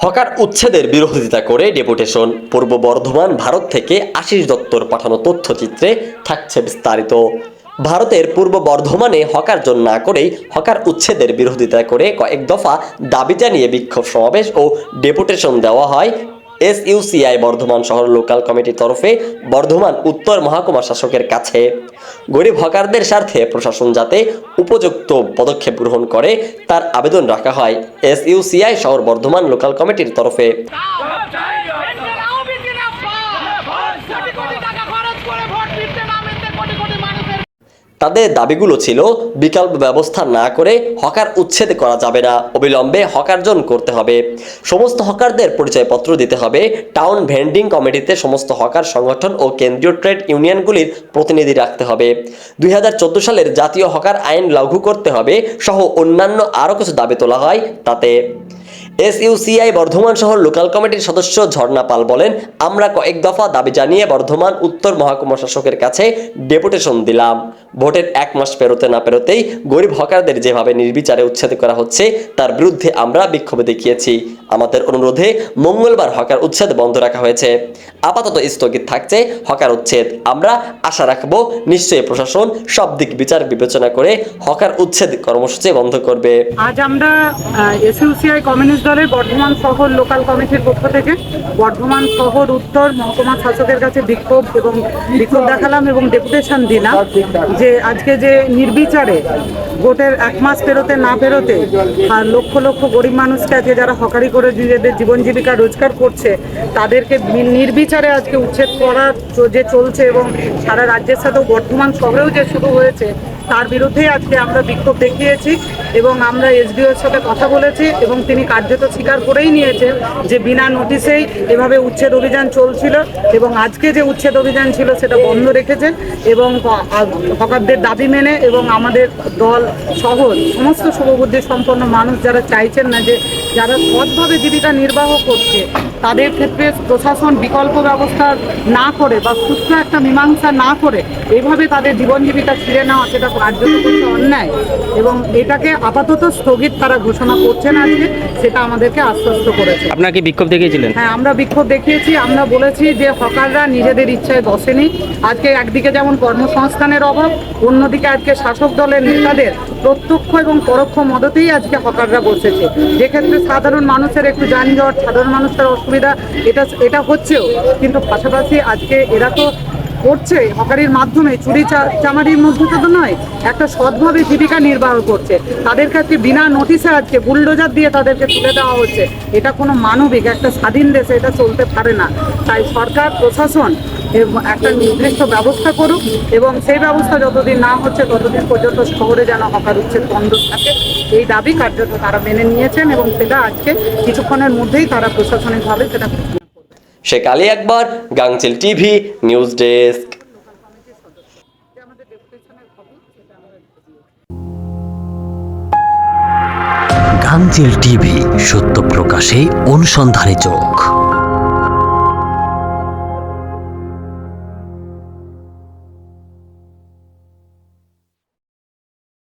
Hawker উচ্ছেদের বিরোধিতা করে ডেপুটেশন। পূর্ব বর্ধমান, ভারত থেকে আশিস দত্তর পাঠানো তথ্যচিত্রে থাকছে বিস্তারিত। ভারতের পূর্ব বর্ধমানে হকার জন্য না করেই হকার উচ্ছেদের বিরোধিতা করে কয়েক দফা দাবি জানিয়ে বিক্ষোভ সমাবেশ ও ডেপুটেশন দেওয়া হয় এসইউসিআই বর্ধমান শহর লোকাল কমিটির তরফে বর্ধমান উত্তর মহাকুমার শাসকের কাছে। গরিব হকারদের স্বার্থে প্রশাসন যাতে উপযুক্ত পদক্ষেপ গ্রহণ করে, তার আবেদন রাখা হয় এসইউসিআই শহর বর্ধমান লোকাল কমিটির তরফে। তাদের দাবিগুলো ছিল বিকল্প ব্যবস্থা না করে হকার উচ্ছেদ করা যাবে না। অবিলম্বে হকারজন করতে হবে। সমস্ত হকারদের পরিচয়পত্র দিতে হবে। টাউন ভেন্ডিং কমিটিতে সমস্ত হকার সংগঠন ও কেন্দ্রীয় ট্রেড ইউনিয়নগুলির প্রতিনিধি রাখতে হবে। দুই হাজার চোদ্দ সালের জাতীয় হকার আইন লাগু করতে হবে সহ অন্যান্য আরও কিছু দাবি তোলা হয় তাতে। এসইউসিআই বর্ধমান শহর লোকাল কমিটির সদস্য ঝর্ণা পাল বলেন, আমরা কয়েক দফা দাবি জানিয়ে বর্ধমান উত্তর মহকুমা শাসকের কাছে ডেপুটেশন দিলাম। ভোটের এক মাস পেরোতে না পেরোতেই গরিব হকারদের যেভাবে নির্বিচারে উচ্ছেদ করা হচ্ছে, তার বিরুদ্ধে আমরা বিক্ষোভ দেখিয়েছি। আমাদের অনুরোধে মঙ্গলবার হকার উচ্ছেদ বন্ধ রাখা হয়েছে। আপাতত স্থগিত থাকছে হকার উচ্ছেদ। আমরা আশা রাখব নিশ্চয়ই প্রশাসন সব দিক বিচার বিবেচনা করে হকার উচ্ছেদ কর্মসূচি বন্ধ করবে। আজ আমরা এসইউসিআই কমিউনিস্ট দলের বর্ধমান শহর লোকাল কমিটির পক্ষ থেকে বর্ধমান শহর উত্তর মহকুমা শাসকের কাছে বিক্ষোভ এবং বিক্ষোভ দেখালাম এবং ডেপুটেশন দিলাম যে আজকে যে নির্বিচারে ভোটের এক মাস পেরোতে না পেরোতে আর লক্ষ লক্ষ গরিব মানুষকে আজকে যারা হকারি করে নিজেদের জীবন জীবিকা রোজগার করছে, তাদেরকে নির্বিচারে আজকে উচ্ছেদ করা যে চলছে এবং সারা রাজ্যের সাথেও বর্ধমান শহরেও যে শুরু হয়েছে, তার বিরুদ্ধেই আজকে আমরা বিক্ষোভ দেখিয়েছি। এবং আমরা এসডিওর সাথে কথা বলেছি এবং তিনি কার্যত স্বীকার করেই নিয়েছেন যে বিনা নোটিশেই এভাবে উচ্ছেদ অভিযান চলছিল এবং আজকে যে উচ্ছেদ অভিযান ছিল সেটা বন্ধ রেখেছেন এবং হকারদের দাবি মেনে এবং আমাদের দল সহ সমস্ত শুভবুদ্ধি সম্পন্ন মানুষ যারা চাইছেন না যে যারা সৎভাবে জীবিকা নির্বাহ করছে তাদের ক্ষেত্রে প্রশাসন বিকল্প ব্যবস্থা না করে বা সুস্থ একটা মীমাংসা না করে এভাবে তাদের জীবন জীবিকা ছিঁড়ে নেওয়া সেটা কার্যত অন্যায়। এবং এটাকে আপাতত স্থগিত তারা ঘোষণা করছেন আজকে সেটা আমাদেরকে আশ্বস্ত করেছে। আপনার কি বিক্ষোভ দেখিয়েছিলেন? হ্যাঁ আমরা বিক্ষোভ দেখিয়েছি। আমরা বলেছি যে হকাররা নিজেদের ইচ্ছায় বসেনি। আজকে একদিকে যেমন কর্মসংস্থানের অভাব অন্যদিকে আজকে শাসক দলের নেতাদের প্রত্যক্ষ এবং পরোক্ষ মদতেই আজকে হকাররা বসেছে। যেক্ষেত্রে সাধারণ মানুষের একটু যানজট সাধারণ মানুষের অসুবিধা এটা এটা হচ্ছেও। কিন্তু পাশাপাশি আজকে এরা তো করছে হকারির মাধ্যমে, চুরি চামারির মধ্যে তো নয়, একটা সৎভাবে জীবিকা নির্বাহ করছে। তাদের কাছে বিনা নোটিশে আজকে বুলডোজার দিয়ে তাদেরকে তুলে দেওয়া হচ্ছে। এটা কোনো মানবিক, একটা স্বাধীন দেশে এটা চলতে পারে না। তাই সরকার, প্রশাসন একটা নির্দিষ্ট ব্যবস্থা করুক এবং সেই ব্যবস্থা যতদিন না হচ্ছে, ততদিন পর্যন্ত শহরে যেন হকার উচ্ছেদ বন্ধ থাকে। এই দাবি কার্যত তারা মেনে নিয়েছেন এবং সেটা আজকে কিছুক্ষণের মধ্যেই তারা প্রশাসনিকভাবে সেটা। Sheikh Ali Akbar Gangchil TV news desk. Gangchil TV সত্য প্রকাশে অনুসন্ধানে চোখ।